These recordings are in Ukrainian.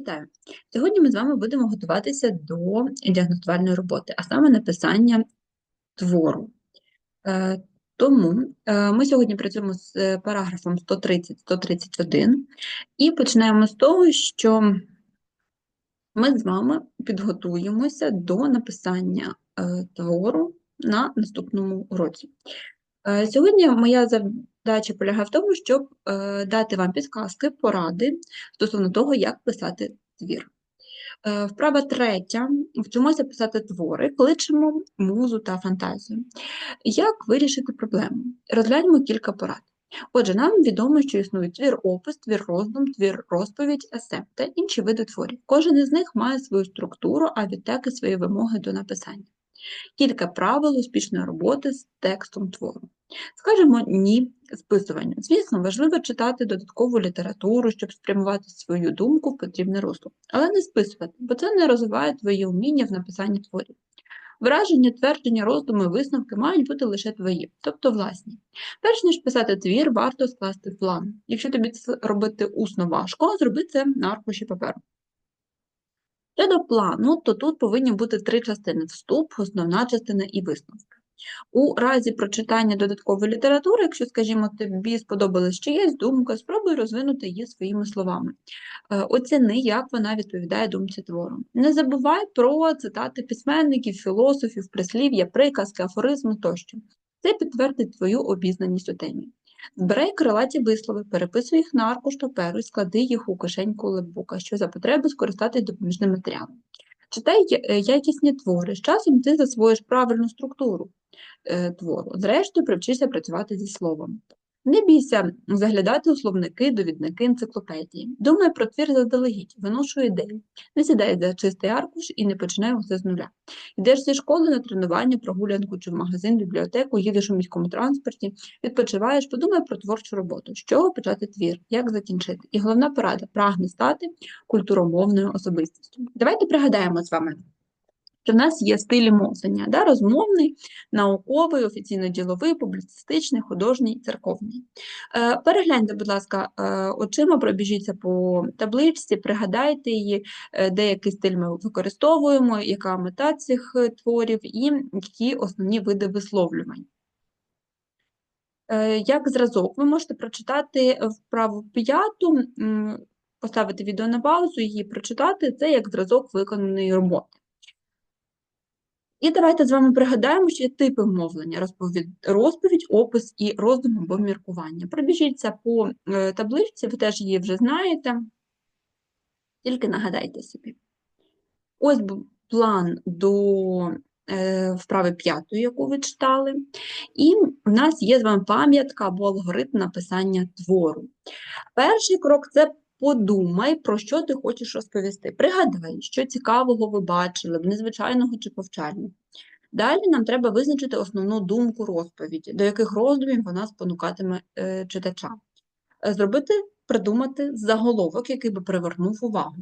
Вітаю! Сьогодні ми з вами будемо готуватися до діагностувальної роботи, а саме написання твору. Е, Тому е, ми сьогодні працюємо з е, параграфом 130-131 і починаємо з того, що ми з вами підготуємося до написання твору на наступному уроці. Сьогодні моя задача полягає в тому, щоб е, дати вам підказки, поради стосовно того, як писати твір. Е, Вправа третя. Вчимося писати твори, кличемо музу та фантазію. Як вирішити проблему? Розгляньмо кілька порад. Отже, нам відомо, що існують твір-опис, твір-роздум, твір-розповідь, есе та інші види творів. Кожен із них має свою структуру, а відтак і свої вимоги до написання. Кілька правил успішної роботи з текстом твору. Скажемо ні списуванню. Звісно, важливо читати додаткову літературу, щоб спрямувати свою думку в потрібне русло, але не списувати, бо це не розвиває твої вміння в написанні творів. Враження, твердження, роздуми, висновки мають бути лише твої, тобто власні. Перш ніж писати твір, варто скласти план. Якщо тобі це робити усно важко, зроби це на аркуші паперу. Щодо плану, то тут повинні бути три частини: вступ, основна частина і висновки. У разі прочитання додаткової літератури, якщо, скажімо, тобі сподобалась чиясь думка, спробуй розвинути її своїми словами. Е, Оціни, як вона відповідає думці твору. Не забувай про цитати письменників, філософів, прислів'я, приказки, афоризми тощо. Це підтвердить твою обізнаність у темі. Збирай крилаті вислови, переписуй їх на аркуш паперу і склади їх у кишеньку лепбука, що за потреби скористатись допоміжним матеріалом. Читай е, якісні твори. З часом ти засвоїш правильну структуру е, твору. Зрештою, привчишся працювати зі словом. Не бійся заглядати у словники, довідники, енциклопедії. Думай про твір заздалегідь, виношуй ідею. Не сідай за чистий аркуш і не починай усе з нуля. Йдеш зі школи на тренування, прогулянку чи в магазин, бібліотеку, їдеш у міському транспорті, відпочиваєш, подумай про творчу роботу, з чого почати твір, як закінчити. І головна порада прагне стати культуромовною особистістю. Давайте пригадаємо з вами. Що в нас є стилі мовлення, да? розмовний, науковий, офіційно-діловий, публіцистичний, художній, церковний. Е, перегляньте, будь ласка, е, очима, пробіжіться по табличці, пригадайте її, е, де який стиль ми використовуємо, яка мета цих е, творів і які основні види висловлювань. Як зразок, ви можете прочитати вправу п'яту, поставити відео на паузу, її прочитати. Це як зразок виконаної роботи. І давайте з вами пригадаємо, що є типи мовлення: розповідь, опис і роздум або міркування. Пробіжіться по е, табличці, ви теж її вже знаєте, тільки нагадайте собі. Ось план до е, вправи п'ятої, яку ви читали. І в нас є з вами пам'ятка або алгоритм написання твору. Перший крок це подумай, про що ти хочеш розповісти. Пригадай, що цікавого ви бачили, в незвичайного чи повчального. Далі нам треба визначити основну думку розповіді, до яких роздумів вона спонукатиме е, читача. Е, Зробити, придумати заголовок, який би привернув увагу.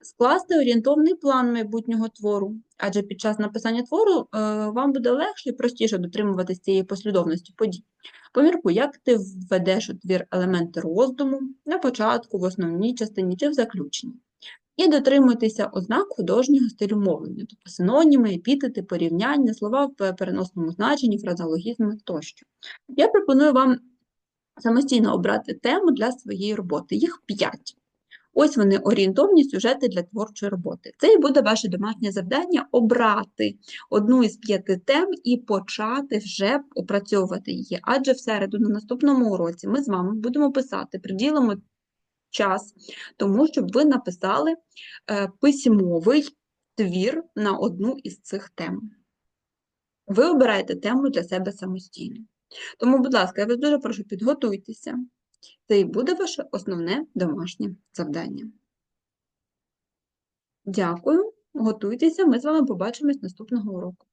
Скласти орієнтовний план майбутнього твору, адже під час написання твору е, вам буде легше і простіше дотримуватись цієї послідовності подій. Поміркуй, як ти введеш у твір елементи роздуму на початку, в основній частині чи в заключенні. І дотримуйтеся ознак художнього стилю мовлення, тобто синоніми, епітети, порівняння, слова в переносному значенні, фразеологізми тощо. Я пропоную вам самостійно обрати тему для своєї роботи. Їх п'ять. Ось вони орієнтовні сюжети для творчої роботи. Це і буде ваше домашнє завдання обрати одну із п'яти тем і почати вже опрацьовувати її. Адже в середу на наступному уроці ми з вами будемо писати, приділимо час тому, щоб ви написали е, письмовий твір на одну із цих тем. Ви обираєте тему для себе самостійно. Тому, будь ласка, я вас дуже прошу, підготуйтеся. Це і буде ваше основне домашнє завдання. Дякую, готуйтеся, ми з вами побачимось наступного уроку.